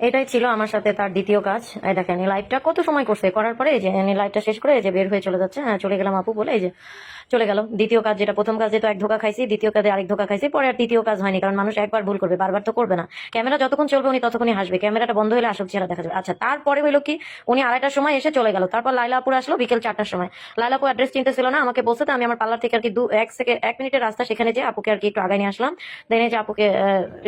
এটাই ছিল আমার সাথে তার দ্বিতীয় কাজ। দেখেন, এই লাইভটা কত সময় করছে? করার পরে এই যে লাইভটা শেষ করে যে বের হয়ে চলে যাচ্ছে। হ্যাঁ চলে গেলাম আপু বলে এই যে, চলে গেল। দ্বিতীয় কাজ যেটা, প্রথম কাজে তো এক ধোকা খাইছি, দ্বিতীয় কাজে আরেক ধোকা খাইছি, পরে আর তৃতীয় কাজ হয়নি, কারণ মানুষ একবার ভুল করবে, বারবার তো করবে না। ক্যামেরা যতক্ষণ চলবে উনি ততক্ষণই হাসবে। ক্যামেরাটা বন্ধ হলে আসল চেহারা দেখা যাবে। আচ্ছা তারপরে হলো কি, উনি আড়াইটার সময় এসে চলে গেল। তারপর লাইলাপুর আসলো বিকেল চারটার সময়। লাইলাপুর অ্যাড্রেস চিনতে ছিল না, আমাকে বলছে তো আমি আমার পার্লার থেকে আর কি দু, এক সেকেন্ড এক মিনিটের রাস্তা সেখানে যে আপুকে আর কি একটু আগায় নিয়ে আসলাম। দেন যে আপুকে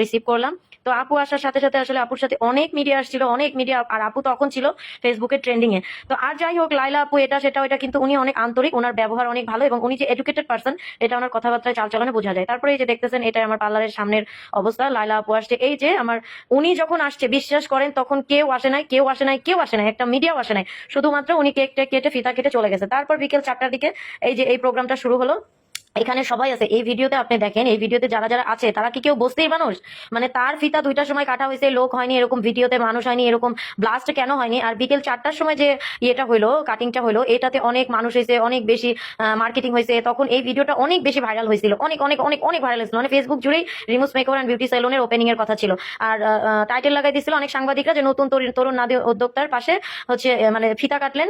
রিসিভ করলাম। তো আপু আসার সাথে সাথে আসলে আপুর সাথে অনেক মিডিয়া আসছিল, অনেক মিডিয়া আর আপু তখন ছিল ফেসবুকে ট্রেন্ডিং এ। তো আর যাই হোক লাইলা আপু এটা সেটা ওইটা কিন্তু উনি অনেক আন্তরিক, ওনার ব্যবহার অনেক ভালো এবং উনি যে এডুকেটেড পার্সন এটা ওনার কথাবার্তায় চালচলনে বোঝা যায়। তারপরে এই যে দেখতেছেন এটা আমার পার্লারের সামনের অবস্থা। লাইলা আপু আসছে। এই যে আমার, উনি যখন আসছে, বিশ্বাস করেন, তখন কেউ আসে নাই, কেউ আসে নাই, কেউ আসে নাই, একটা মিডিয়াও আসে নাই। শুধুমাত্র উনি কেক টেক কেটে ফিতা কেটে চলে গেছে। তারপর বিকেল চারটার দিকে এই যে এই প্রোগ্রামটা শুরু হলো। এখানে সবাই আছে। এই ভিডিওতে আপনি দেখেন, এই ভিডিওতে যারা যারা আছে, তারা কি কেউ বসতেই মানুষ? মানে তার ফিতা দুইটার সময় কাটা হয়েছে, লোক হয়নি, এরকম ভিডিওতে মানুষ হয়নি, এরকম ব্লাস্ট কেন হয়নি? আর বিকেল চারটার সময় যে ইয়েটা হলো কাটিংটা হলো এটাতে অনেক মানুষ হয়েছে, অনেক বেশি মার্কেটিং হয়েছে। তখন এই ভিডিওটা অনেক বেশি ভাইরাল হয়েছিল। অনেক অনেক অনেক অনেক ভাইরাল হয়েছিল। মানে ফেসবুক জুড়েই রিমুস মেকওভার অ্যান্ড বিউটি সেলুনের ওপেনিং এর কথা ছিল। আর টাইটেল লাগাই দিছিল অনেক সাংবাদিকরা যে নতুন তরুণ তরুণ নাদি উদ্যোক্তার পাশে হচ্ছে মানে ফিতা কাটলেন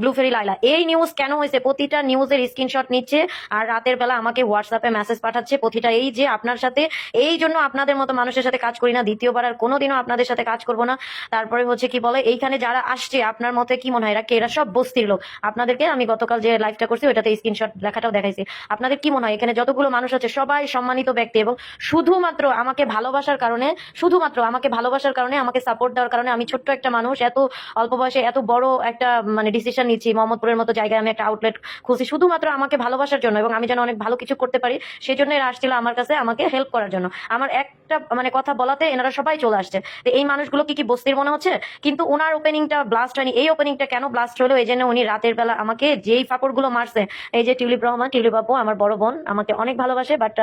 ব্লু ফেরি লাইলা এই নিউজ কেন হয়েছে? প্রতিটা নিউজের স্ক্রিনশট নিচ্ছে, আর রাতের বেলা আমাকে হোয়াটসঅ্যাপে মেসেজ পাঠাচ্ছে প্রতিটা এই যে আপনার সাথে, এই জন্য আপনাদের মতো মানুষের সাথে কাজ করি না। দ্বিতীয়বার আর কোনোদিনও আপনাদের সাথে কাজ করব না। তারপরে হচ্ছে কি বলে, এইখানে যারা আসছে, আপনার মতে কি মনে হয়? এরা এরা সব বস্তির লোক। আপনাদেরকে আমি গতকাল যে লাইভটা করছি, ওইটাতে স্ক্রিনশট লেখাটাও দেখাইছি। আপনাদের কি মনে হয়? এখানে যতগুলো মানুষ আছে, সবাই সম্মানিত ব্যক্তি এবং শুধুমাত্র আমাকে ভালোবাসার কারণে, শুধুমাত্র আমাকে ভালোবাসার কারণে, আমাকে সাপোর্ট দেওয়ার কারণে আমি ছোট্ট একটা মানুষ, এত অল্প বয়সে এত বড় একটা মানে ডিসিশন নিচ্ছি, মোহাম্মদপুরের মতো জায়গায় আমি একটা আউটলেট খুঁজছি। শুধুমাত্র আমাকে ভালোবাসার জন্য এবং আমি যেন অনেক ভালো কিছু করতে পারি সেই জন্য এরা আসছিল আমার কাছে আমাকে হেল্প করার জন্য। আমার একটা মানে কথা বলাতে এনারা সবাই চলে আসছে। এই মানুষগুলো কি কি বস্তির মনে হচ্ছে? কিন্তু ওনার ওপেনিংটা ব্লাস্ট হয়নি। এই ওপেনিংটা কেন ব্লাস্ট হলো? এই জন্য উনি রাতের বেলা আমাকে যেই ফাপড়গুলো মারছে, এই যে টিউলিপ রহমান, টিউলিপ আপু, আমার বড় বোন, আমাকে অনেক ভালোবাসে বাট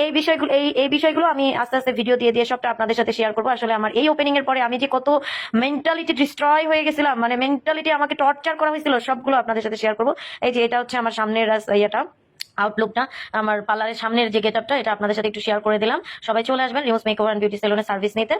এই বিষয়গুলো, এই এই বিষয়গুলো আমি আস্তে আস্তে ভিডিও দিয়ে দিয়ে সবটা আপনাদের সাথে শেয়ার করব। আসলে আমার এই ওপেনিং এর পরে আমি যে কত মেন্টালিটি ডিস্ট্রয় হয়ে গেছিলাম মানে মেন্টালিটি আমাকে টর্চার করা হয়েছিল, সবগুলো আপনাদের সাথে শেয়ার করব। এই যে এটা হচ্ছে আমার সামনের ইয়েটা। আউটলুকটা আমার পার্লারের সামনের যে গেট গেটআপটা এটা আপনাদের সাথে একটু শেয়ার করে দিলাম। সবাই চলে আসবেন রিমোস মেকওভার অ্যান্ড বিউটি সেলুনের সার্ভিস নিতে।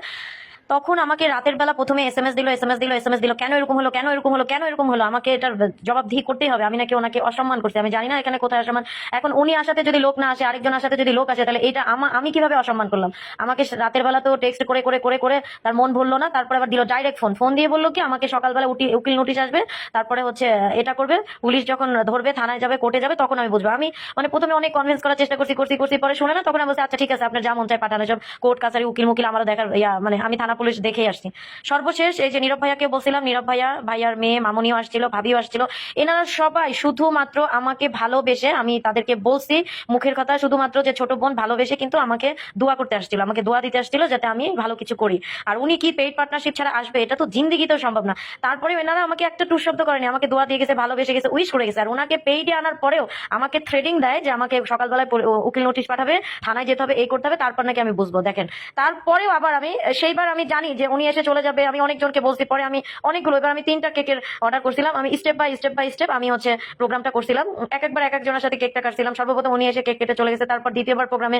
তখন আমাকে রাতের বেলা প্রথমে এস এম এস দিল এস এম এস দিল এস এম এস দিল, কেন এরকম হলো, কেন এরকম হলো, কেন এরকম হলো? আমাকে এটার জবাবদিহি করতেই হবে। আমি নাকি ওনাকে অসম্মান করছি। আমি জানি না এখানে কোথায় অসম্মান। এখন উনি আসাতে যদি লোক না আসে, আরেকজন আসাতে যদি লোক আসে, তাহলে এটা আমি কীভাবে অসম্মান করলাম? আমাকে রাতের বেলা তো টেক্সট করে করে করে করে তার মন ভরলো না। তারপরে আবার দিল ডাইরেক্ট ফোন ফোন দিয়ে বলল কি, আমাকে সকালবেলা উটি- উকিল নোটিশ আসবে। তারপরে হচ্ছে এটা করবে। পুলিশ যখন ধরবে, থানায় যাবে কোর্টে যাবে, তখন আমি বুঝব। আমি মানে প্রথমে অনেক কনভিন্স করার চেষ্টা করছি করছি করছি, পরে শুনে না, তখন আমি বলছি আচ্ছা ঠিক আছে, আপনার যা মন চায় পাঠানো সব কোর্ট কাছারি উকিল মুকিল আমারও দেখার ইয়া মানে আমি থানা পুলিশ দেখেই আসছি। সর্বশেষ এই যে নীরব ভাইয়াকে বলছিলাম, নীরব ভাইয়া, ভাইয়ার মেয়ে মামনিও আসছিল, ভাবিও আসছিল। এনারা সবাই শুধুমাত্র আমাকে ভালোবেসে, আমি তাদেরকে বলছি মুখের কথা শুধুমাত্র যে ছোট বোন ভালোবেসে কিন্তু আমাকে দোয়া করতে আসছিল, আমাকে দোয়া দিতে আসছিল যাতে আমি ভালো কিছু করি। আর উনি কি পেইড পার্টনারশিপ ছাড়া আসবে, এটা তো জিন্দিগিতেও সম্ভব না। তারপরে এনারা আমাকে একটা টুর শব্দ করেনি, আমাকে দোয়া দিয়ে গেছে, ভালোবেসে গেছে উইশ করে গেছে। আর ওনাকে পেইডে আনার পরেও আমাকে থ্রেডিং দেয় যে আমাকে সকালবেলায় উকিল নোটিশ পাঠাবে, থানায় যেতে হবে, এই করতে হবে, তারপর নাকি আমি বুঝব, দেখেন। তারপরেও আবার আমি, সেইবার আমি জানি যে উনি এসে চলে যাবে, আমি অনেকজনকে বলছি, পরে আমি অনেকগুলো, এবার আমি তিনটা কেকের অর্ডার করছিলাম, আমি step by step by step আমি হচ্ছে প্রোগ্রামটা করছিলাম, এক একবার এক একজনের সাথে কেকটা কাটছিলাম, সর্বপ্রথম উনি এসে কেক কেটে চলে গেছে, তারপর দ্বিতীয়বার প্রোগ্রামে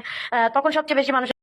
তখন সবচেয়ে বেশি মানুষ